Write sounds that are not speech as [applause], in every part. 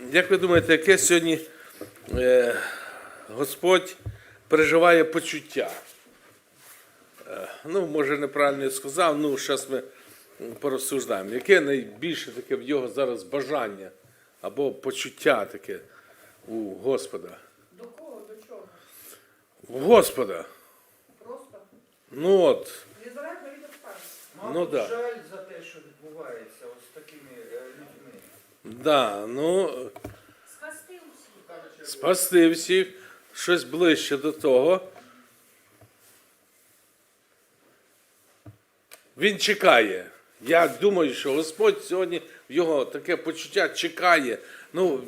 Як ви думаєте, яке сьогодні е, Господь переживає почуття? Е, ну, може, неправильно я сказав, ну, зараз ми порозсуждаємо. Яке найбільше таке в його зараз бажання або почуття таке у Господа? До кого, до чого? У Господа. Просто Ну от, від обставин. Ну, Мабуть, да. жаль за те, що відбувається ось людьми. Да, ну, Спасти всіх, щось ближче до того. Він чекає. Я думаю, що Господь сьогодні в його таке почуття чекає. Ну,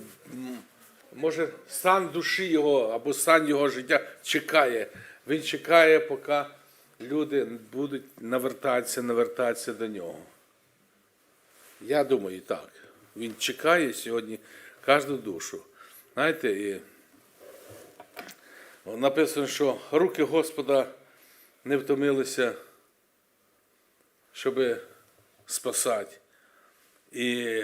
може, стан душі його або стан його життя чекає. Він чекає, поки люди будуть навертатися, навертатися до нього. Я думаю, так. Він чекає сьогодні кожну душу. Знаєте, і написано, що руки Господа не втомилися, щоб спасати. І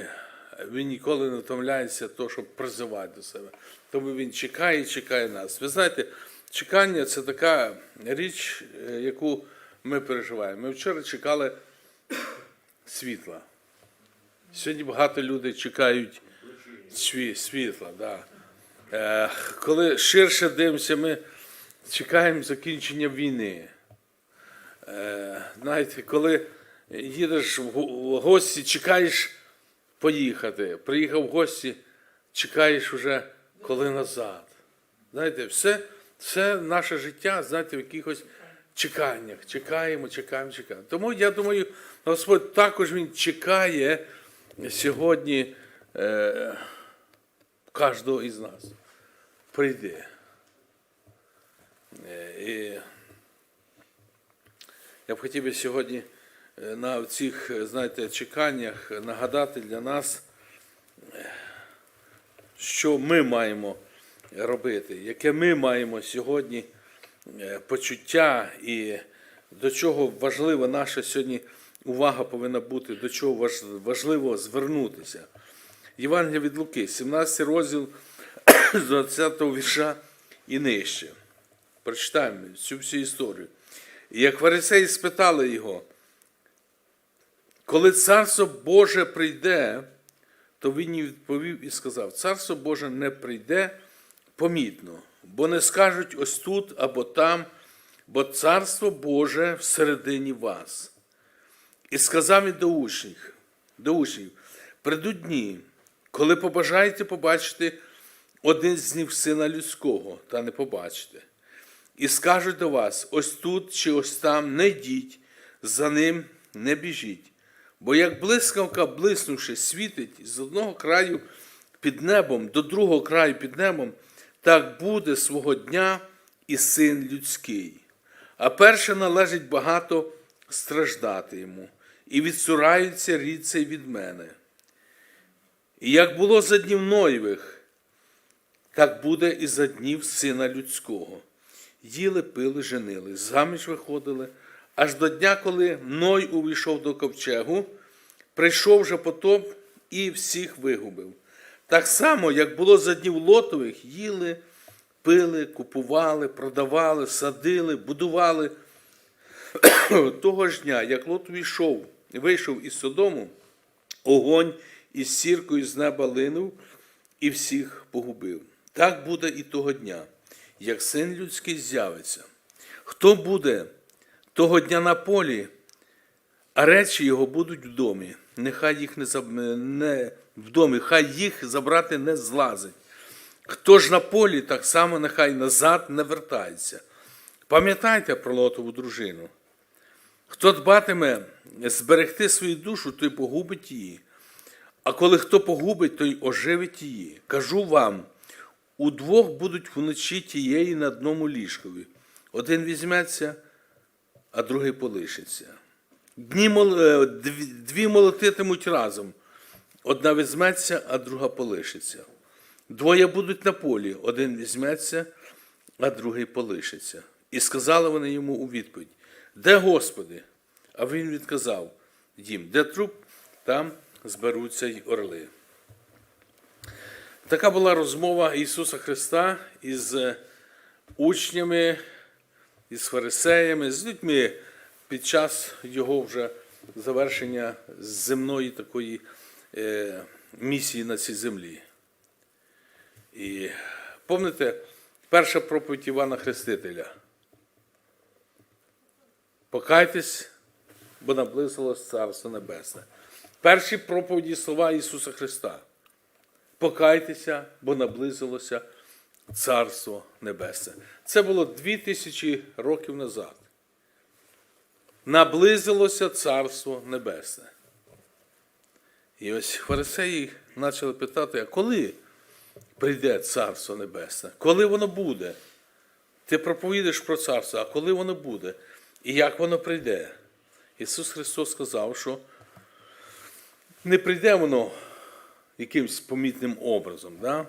він ніколи не втомляється того, щоб призивати до себе. Тому він чекає і чекає нас. Ви знаєте, чекання це така річ, е, яку ми переживаємо. Ми вчора чекали світла. Сьогодні багато людей чекають світла. Да. Е, коли ширше дивимося, ми чекаємо закінчення війни. Е, знаєте, коли їдеш в гості, чекаєш поїхати. Приїхав в гості, чекаєш вже коли назад. Знаєте, все, все наше життя, знаєте, в якихось чеканнях. Чекаємо, чекаємо, чекаємо. Тому я думаю, Господь також Він чекає сьогодні е, кожного із нас. Прийде. Е, І я б хотів би сьогодні е, на цих, знаєте, чеканнях нагадати для нас, е, що ми маємо робити, яке ми маємо сьогодні почуття і до чого важлива наша сьогодні увага повинна бути, до чого важливо звернутися. Євангелія від Луки, 17 розділ [clears throat] з 20 вірша і нижче. Прочитаємо цю всю історію. І як фарисеї спитали його, коли царство Боже прийде, то він їм відповів і сказав: Царство Боже не прийде помітно, бо не скажуть ось тут або там, бо царство Боже всередині вас. І сказав він до учнів, до учнів, придуть дні, коли побажаєте побачити один з них сина людського, та не побачите. І скажуть до вас: ось тут чи ось там не йдіть, за ним не біжіть. Бо як блискавка, блиснувши, світить з одного краю під небом до другого краю під небом, так буде свого дня і син людський. А перше належить багато страждати йому, і відсураються рід цей від мене. І як було за днів Ноєвих, так буде і за днів сина людського. Їли, пили, женили, заміж виходили, аж до дня, коли Ной увійшов до ковчегу, прийшов же потоп і всіх вигубив. Так само, як було за днів Лотових, їли, пили, купували, продавали, садили, будували. [coughs] Того ж дня, як Лот вийшов, вийшов із Содому, огонь із сіркою з неба линув і всіх погубив. Так буде і того дня, як син людський з'явиться. Хто буде того дня на полі, а речі його будуть в домі. Нехай їх не, заб- не в домі, хай їх забрати не злазить. Хто ж на полі, так само нехай назад не вертається. Пам'ятайте про Лотову дружину. Хто дбатиме зберегти свою душу, той погубить її. А коли хто погубить, той оживить її. Кажу вам, удвох будуть вночі тієї на одному ліжкові. Один візьметься, а другий полишиться. Дні е, дві молотитимуть разом. Одна візьметься, а друга полишиться. Двоє будуть на полі, один візьметься, а другий полишиться. І сказали вони йому у відповідь: Де Господи? А він відказав їм, де труп, там зберуться й орли. Така була розмова Ісуса Христа із е, учнями, із фарисеями, з людьми під час Його вже завершення земної такої е, місії на цій землі. І пам'ятаєте, перша проповідь Івана Хрестителя. Покайтесь, бо наблизилось Царство Небесне. Перші проповіді слова Ісуса Христа. Покайтеся, бо наблизилося Царство Небесне. Це було дві тисячі років назад. Наблизилося Царство Небесне. І ось фарисеї почали питати, а коли прийде Царство Небесне? Коли воно буде? Ти проповідаєш про царство, а коли воно буде? І як воно прийде? Ісус Христос сказав, що не прийде воно якимось помітним образом, да?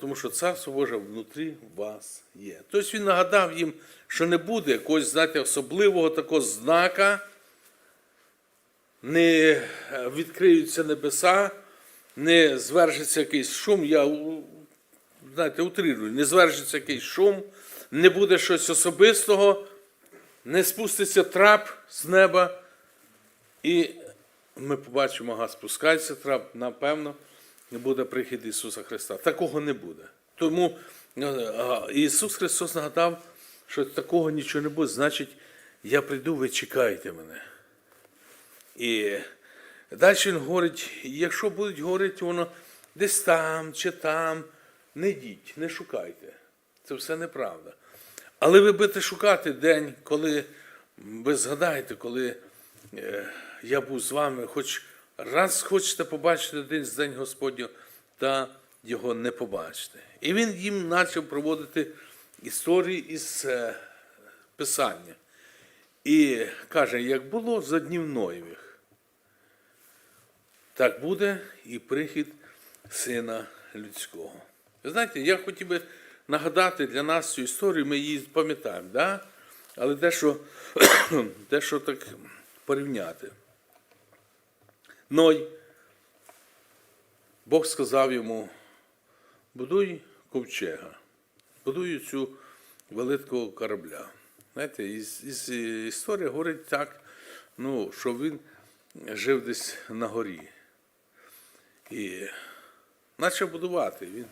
тому що Царство Боже внутрі вас є. Тобто він нагадав їм, що не буде якогось, знаєте, особливого такого знака, не відкриються небеса, не звержиться якийсь шум. Я знаєте, утрирую, не звержиться якийсь шум, не буде щось особистого, не спуститься трап з неба, і ми побачимо, ага, спускається трап, напевно, не буде прихід Ісуса Христа. Такого не буде. Тому е, Ісус Христос нагадав, що такого нічого не буде, значить, я прийду, ви чекаєте мене. І далі він говорить, якщо будуть говорити воно десь там чи там, не йдіть, не шукайте. Це все неправда. Але ви будете шукати день, коли ви згадаєте, коли е, я був з вами, хоч раз хочете побачити один з день Господню, та його не побачите. І він їм почав проводити історії із е, Писання. І каже, як було за днів Ноєвих, так буде і прихід Сина Людського. Ви знаєте, я хотів би нагадати для нас цю історію, ми її пам'ятаємо, да? але дещо, [clears throat] дещо так порівняти. Ной, Бог сказав йому, будуй ковчега, будуй цю великого корабля. Знаєте, із, із історія говорить так, ну, що він жив десь на горі. І почав будувати. Він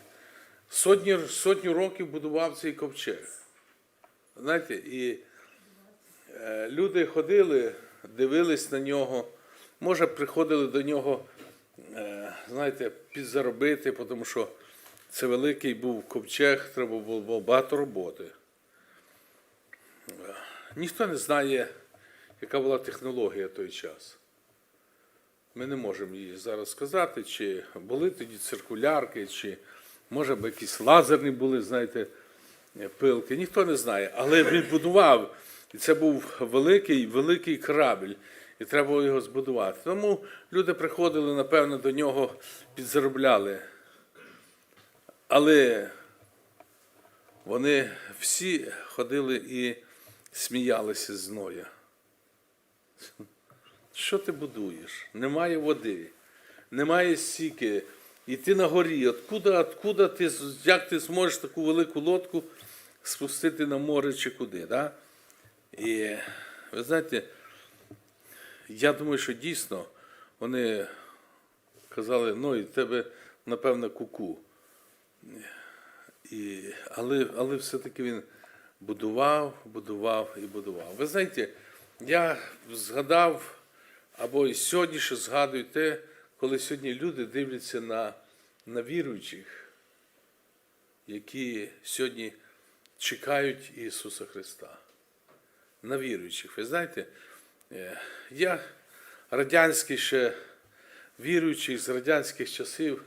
сотні, сотню років будував цей ковчег. Знаєте, і е, люди ходили, дивились на нього, може, приходили до нього, е, знаєте, підзаробити, тому що це великий був ковчег, треба було багато роботи. Ніхто не знає, яка була технологія в той час. Ми не можемо її зараз сказати, чи були тоді циркулярки, чи може б якісь лазерні були, знаєте, пилки. Ніхто не знає. Але він будував, і це був великий, великий корабель, і треба було його збудувати. Тому люди приходили, напевно, до нього підзаробляли. Але вони всі ходили і сміялися з Ноя. Що ти будуєш? Немає води, немає сіки, і ти на горі. Откуда, откуда ти, як ти зможеш таку велику лодку спустити на море чи куди? Да? І ви знаєте, я думаю, що дійсно вони казали, ну і тебе, напевно, куку. І, але, але все-таки він будував, будував і будував. Ви знаєте, я згадав, або і сьогодні ще згадую те, коли сьогодні люди дивляться на, на віруючих, які сьогодні чекають Ісуса Христа. На віруючих. Ви знаєте, е, я радянський ще віруючий з радянських часів,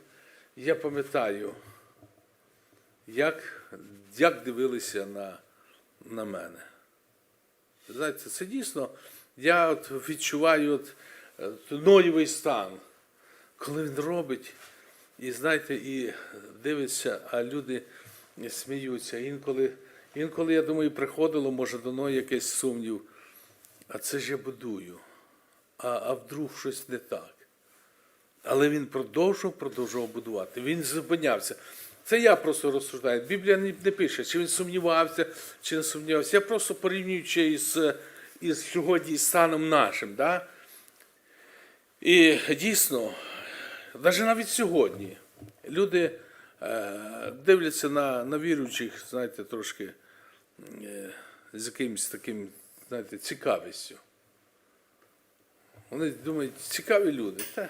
я пам'ятаю, як, як дивилися на, на мене. Ви Знаєте, це дійсно, я от відчуваю от, е, ноєвий стан, коли він робить, і знаєте, і дивиться, а люди сміються. Інколи, інколи, я думаю, приходило, може, до Ної якийсь сумнів. А це ж я будую. А, а вдруг щось не так. Але він продовжував, продовжував будувати. Він зупинявся. Це я просто розсуждаю. Біблія не пише, чи він сумнівався, чи не сумнівався. Я просто порівнюючи із, із сьогодні із станом нашим. Да? І дійсно, навіть навіть сьогодні люди е, дивляться на, на віруючих, знаєте, трошки е, з якимось таким, знаєте, цікавістю. Вони думають, цікаві люди. Та.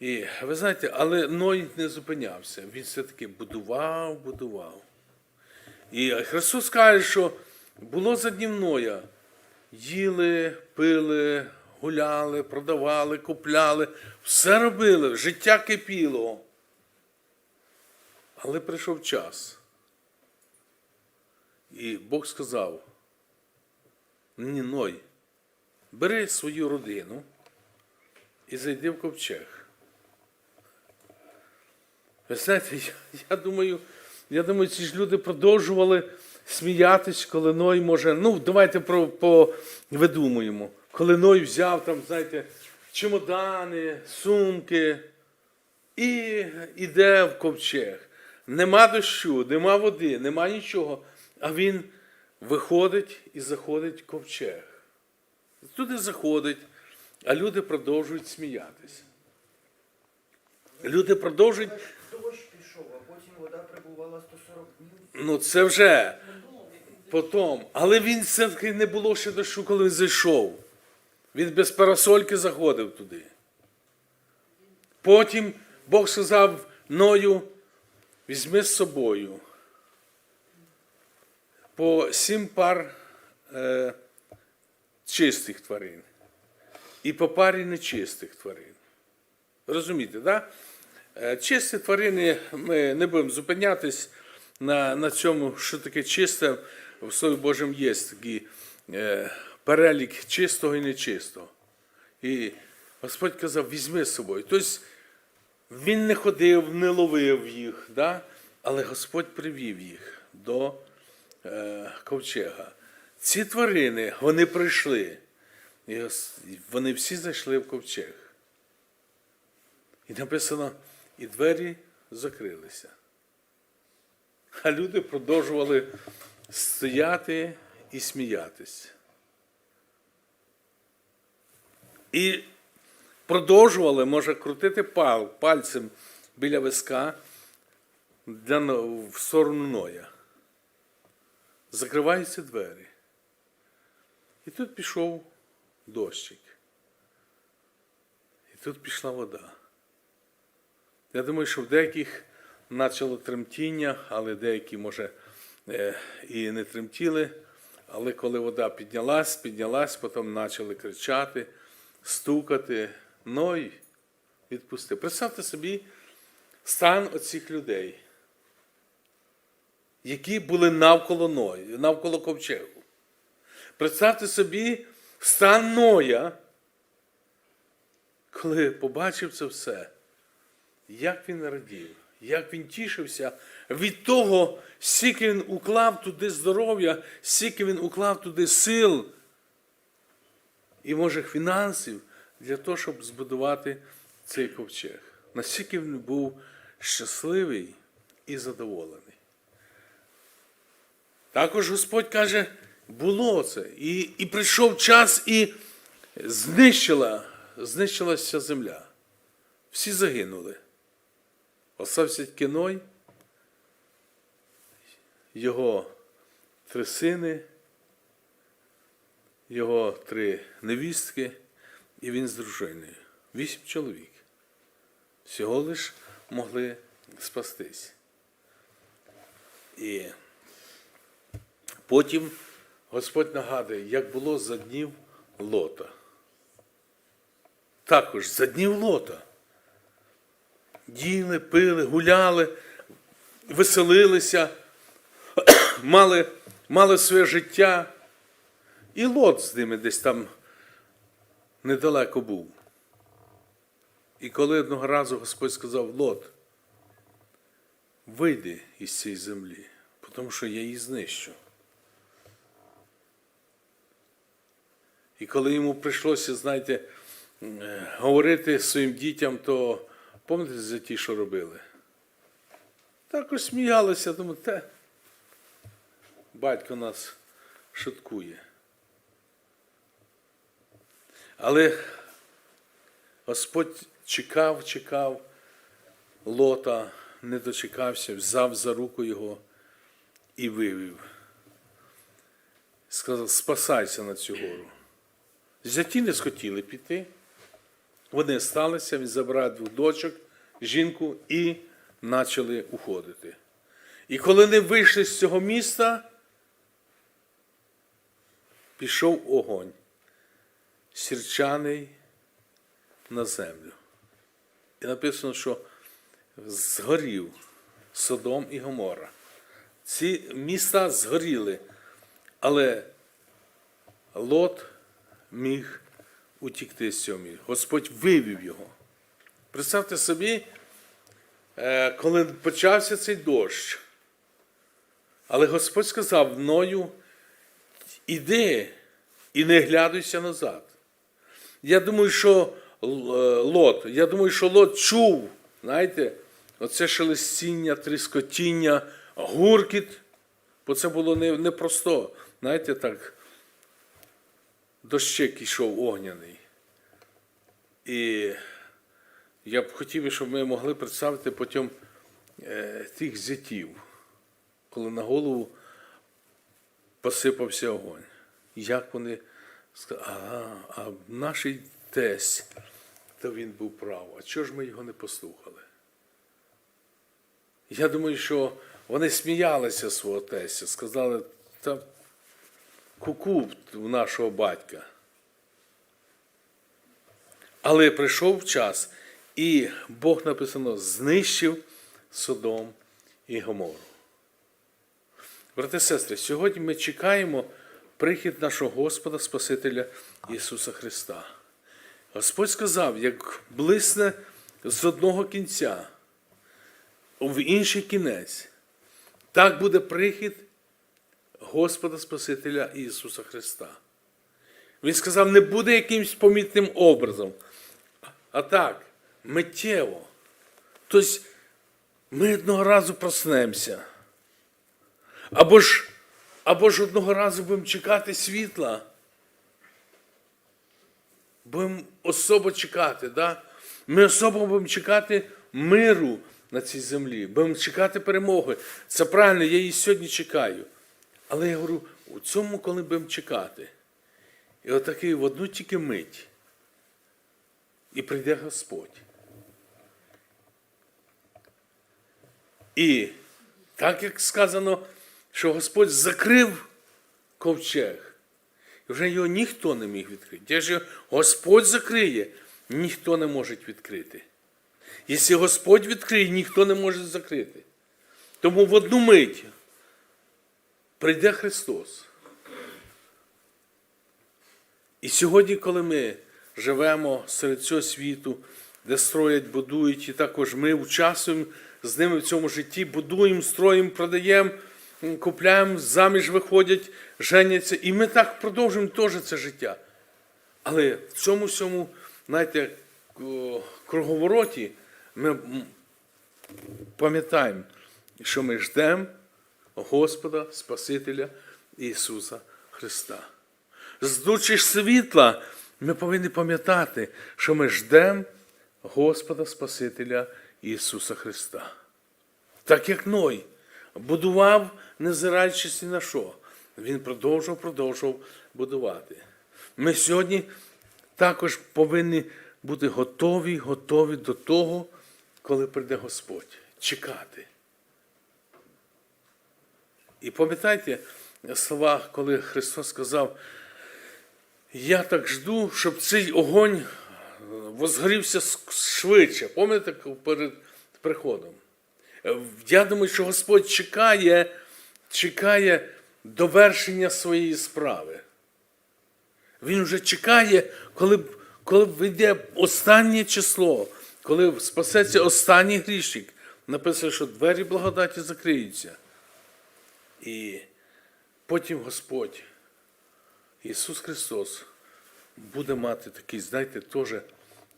І ви знаєте, але Ной не зупинявся. Він все-таки будував, будував. І Христос каже, що було за днів Ноя. Їли, пили, гуляли, продавали, купляли, все робили, життя кипіло. Але прийшов час. І Бог сказав: ні, Ной, бери свою родину і зайди в ковчег. Ви знаєте, я, я думаю, я думаю, ці ж люди продовжували сміятись, коли Ной може. Ну, давайте про, повидумуємо. Коли Ной взяв там, знаєте, чемодани, сумки і йде в ковчег. Нема дощу, нема води, нема нічого. А він виходить і заходить в ковчег. Туди заходить, а люди продовжують сміятися. Люди продовжують Дощ пішов, а потім вода прибувала 140 днів. Ну, це вже потім. Але він все-таки не було ще дощу, коли він зайшов. Він без парасольки заходив туди. Потім Бог сказав Ною, візьми з собою по сім пар е, чистих тварин і по парі нечистих тварин. Розумієте? Да? Чисті тварини, ми не будемо зупинятись на, на цьому, що таке чисте. В Слові Божому є такий е, перелік чистого і нечистого. І Господь казав, візьми з собою. Тобто він не ходив, не ловив їх, да? але Господь привів їх до е, ковчега. Ці тварини, вони прийшли. І вони всі зайшли в ковчег. І написано, і двері закрилися. А люди продовжували стояти і сміятися. І продовжували, може, крутити пал, пальцем біля виска для, в сторону Ноя. Закриваються двері. І тут пішов дощик. І тут пішла вода. Я думаю, що в деяких почало тремтіння, але деякі, може, е, і не тремтіли. Але коли вода піднялась, піднялась, потім почали кричати, стукати. Ной відпусти. Представте собі стан оцих людей, які були навколо Ної, навколо ковчегу. Представте собі стан Ноя, коли побачив це все, як він радів, як він тішився від того, скільки він уклав туди здоров'я, скільки він уклав туди сил і, може, фінансів для того, щоб збудувати цей ковчег. Наскільки він був щасливий і задоволений. Також Господь каже, було це. І, і прийшов час, і знищила, знищилася земля. Всі загинули. Остався Кіной, його три сини, його три невістки, і він з дружиною. Вісім чоловік. Всього лиш могли спастись. І Потім Господь нагадує, як було за днів Лота. Також за днів Лота. Їли, пили, гуляли, веселилися, [clears throat] мали, мали своє життя. І Лот з ними десь там недалеко був. І коли одного разу Господь сказав Лот, вийди із цієї землі, тому що я її знищу. І коли йому прийшлося, знаєте, говорити своїм дітям, то пам'ятаєте за ті, що робили? Також сміялися, думаю, те, батько нас шуткує. Але Господь чекав, чекав лота, не дочекався, взяв за руку його і вивів. Сказав, спасайся на цю гору. Зяті не схотіли піти. Вони сталися, він забрав двох дочок, жінку і почали уходити. І коли вони вийшли з цього міста, пішов огонь, сірчаний на землю. І написано, що згорів Содом і Гомора. Ці міста згоріли, але Лот міг утікти з цього міста. Господь вивів його. Представте собі, е, коли почався цей дощ, але Господь сказав мною, іди і не глядуйся назад. Я думаю, що е, Лот, я думаю, що Лот чув, знаєте, оце шелестіння, тріскотіння, гуркіт, бо це було не- непросто. Знаєте, так, дощик ішов огняний. І я б хотів, щоб ми могли представити потім е, тих зятів, коли на голову посипався огонь. Як вони ага, а наш тесть, то він був прав. А чого ж ми його не послухали? Я думаю, що вони сміялися свого тестя, сказали, та куку у нашого батька. Але прийшов час, і Бог написано, знищив Содом і Гомору. Брати і сестри, сьогодні ми чекаємо прихід нашого Господа Спасителя Ісуса Христа. Господь сказав, як блисне з одного кінця в інший кінець, так буде прихід Господа Спасителя Ісуса Христа. Він сказав, не буде якимось помітним образом, а так, миттєво. Тобто ми одного разу проснемося. Або ж, або ж одного разу будемо чекати світла. Будемо особо чекати, да? ми особо будемо чекати миру на цій землі, будемо чекати перемоги. Це правильно, я її сьогодні чекаю. Але я говорю, у цьому, коли будемо чекати. І отакий в одну тільки мить. І прийде Господь. І так як сказано, що Господь закрив ковчег, і вже його ніхто не міг відкрити. Якщо Господь закриє, ніхто не може відкрити. Якщо Господь відкриє, ніхто не може закрити. Тому в одну мить прийде Христос. І сьогодні, коли ми живемо серед цього світу, де строять, будують, і також ми участвуємо з ними в цьому житті, будуємо, строїмо, продаємо, купляємо, заміж виходять, женяться. І ми так продовжуємо теж це життя. Але в цьому всьому, знаєте, круговороті ми пам'ятаємо, що ми ждемо Господа Спасителя Ісуса Христа. Здучи світла, ми повинні пам'ятати, що ми ждемо Господа Спасителя Ісуса Христа. Так як Ной будував, не зираючись ні на що. Він продовжував, продовжував будувати. Ми сьогодні також повинні бути готові, готові до того, коли прийде Господь. Чекати. І пам'ятайте слова, коли Христос сказав, я так жду, щоб цей огонь возгорівся швидше. Пам'ятаєте перед приходом? Е, Я думаю, що Господь чекає, чекає довершення своєї справи. Він вже чекає, коли, коли вийде останнє число, коли спасеться останній грішник. Написано, що двері благодаті закриються. І потім Господь, Ісус Христос, буде мати такий, знаєте, теж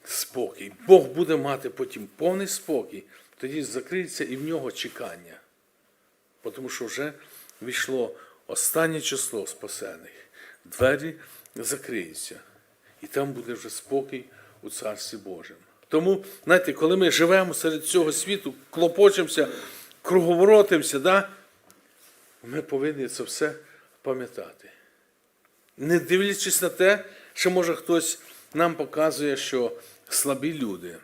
спокій. Бог буде мати потім повний спокій, тоді закриється і в нього чекання. Тому що вже війшло останнє число спасених. Двері закриються. І там буде вже спокій у Царстві Божому. Тому, знаєте, коли ми живемо серед цього світу, клопочемося, круговоротимося, да, ми повинні це все пам'ятати. Не дивлячись на те, що може хтось нам показує, що слабі люди.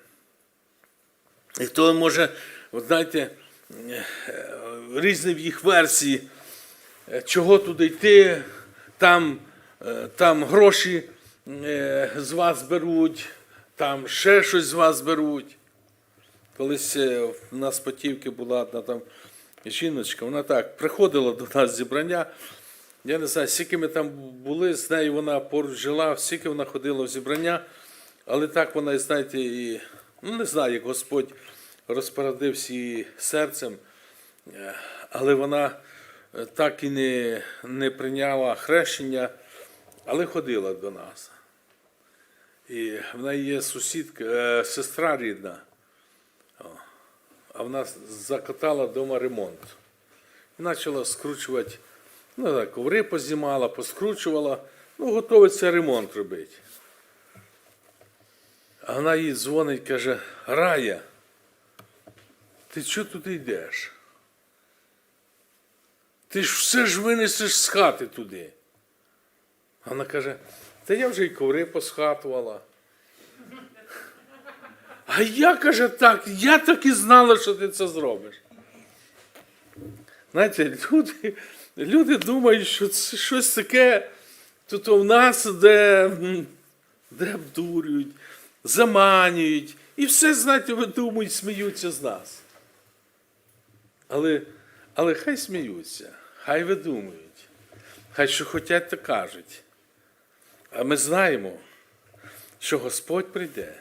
І хто може, от знаєте, різні в їх версії, е, чого туди йти, там, е, там гроші е, з вас беруть, там ще щось з вас беруть. Колись е, в нас Потівки була одна там жіночка, вона так приходила до нас зібрання. Я не знаю, скільки ми там були, з нею вона поруч жила, скільки вона ходила в зібрання, але так вона, знаєте, і ну, не знаю, як Господь розпорядився її серцем, е, але вона е, так і не, не прийняла хрещення, але ходила до нас. І в неї є сусідка, е, сестра рідна, а вона закатала вдома ремонт. І почала скручувати, ну так, коври познімала, поскручувала, ну, готовиться ремонт робити. А вона їй дзвонить, каже, Рая, ти чого туди йдеш? Ти ж все ж винесеш з хати туди. А вона каже, та я вже й коври посхатувала. А я каже так, я так і знала, що ти це зробиш. Знаєте, люди, люди думають, що це щось таке тут у нас, де, де обдурюють, заманюють. І все, знаєте, видумують, сміються з нас. Але, але хай сміються, хай видумують, хай що хотять, то кажуть. А ми знаємо, що Господь прийде,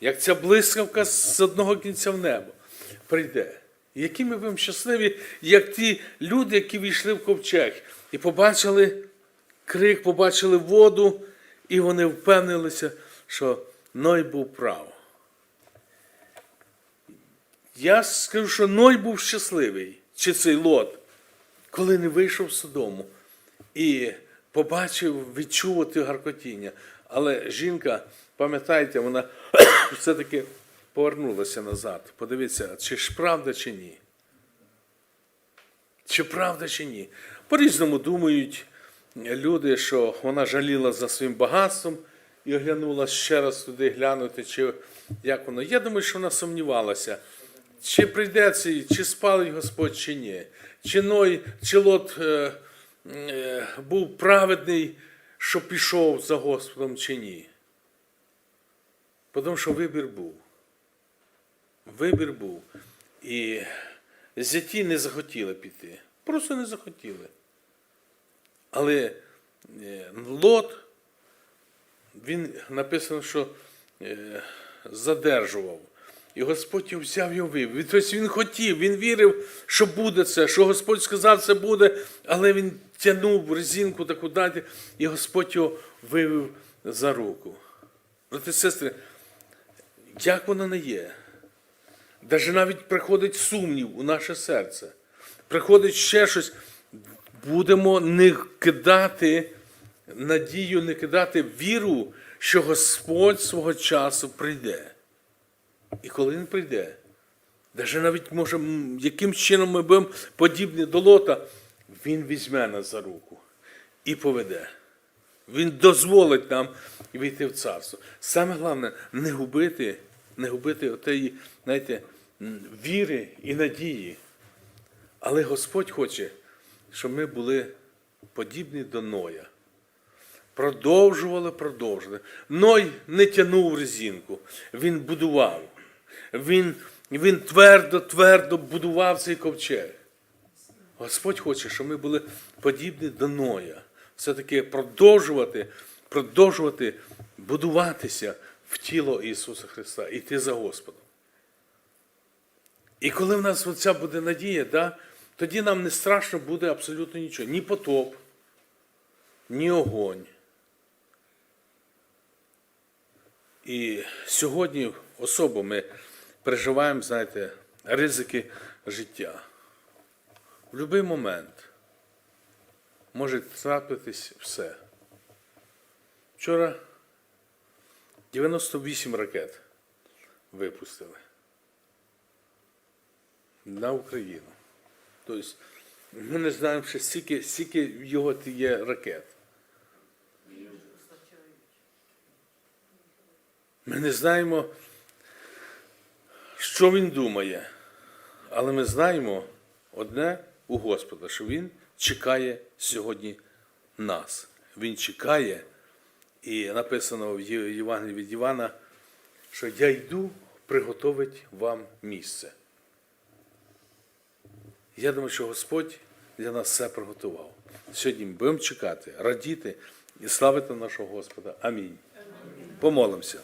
як ця блискавка з одного кінця в небо прийде. І які ми будемо щасливі, як ті люди, які війшли в ковчег і побачили крик, побачили воду, і вони впевнилися, що Ной був прав. Я скажу, що Ной був щасливий, чи цей лот, коли не вийшов з Содому і побачив, відчув те гаркотіння. Але жінка, пам'ятаєте, вона [coughs] все-таки повернулася назад. Подивіться, чи ж правда, чи ні. Чи правда, чи ні. По-різному думають люди, що вона жаліла за своїм багатством і оглянула ще раз туди глянути, чи як воно. Я думаю, що вона сумнівалася, чи прийде цей, чи спалить Господь, чи ні. Чи Ной, чи Лот е, е, був праведний, що пішов за Господом, чи ні. Тому що вибір був. Вибір був. І зяті не захотіли піти. Просто не захотіли. Але е, Лот, він написано, що е, задержував. І Господь взяв його вивів. Тобто він хотів, він вірив, що буде це, що Господь сказав, це буде, але він тягнув резинку таку дати, і Господь його вивів за руку. Брати і сестри, як воно не є? Даже навіть приходить сумнів у наше серце. Приходить ще щось. Будемо не кидати надію, не кидати віру, що Господь свого часу прийде. І коли він прийде, даже навіть може, яким чином ми будемо подібні до лота, він візьме нас за руку і поведе. Він дозволить нам війти в царство. Саме головне не губити, не губити отеї, знаєте, віри і надії. Але Господь хоче, щоб ми були подібні до Ноя. Продовжували, продовжували. Ной не тягнув резинку, він будував. Він, він твердо, твердо будував цей ковчег. Господь хоче, щоб ми були подібні до Ноя. Все-таки продовжувати, продовжувати будуватися в тіло Ісуса Христа, іти за Господом. І коли в нас оця буде надія, да, тоді нам не страшно буде абсолютно нічого. Ні потоп, ні огонь. І сьогодні особо ми переживаємо, знаєте, ризики життя. В будь-який момент може трапитись все. Вчора 98 ракет випустили на Україну. Тобто ми не знаємо, ще стільки, стільки його є ракет. Ми не знаємо, що він думає, але ми знаємо одне у Господа, що Він чекає сьогодні нас. Він чекає, і написано в Євангелії від Івана, що я йду приготовити вам місце. Я думаю, що Господь для нас все приготував. Сьогодні будемо чекати, радіти і славити нашого Господа. Амінь. Помолимося.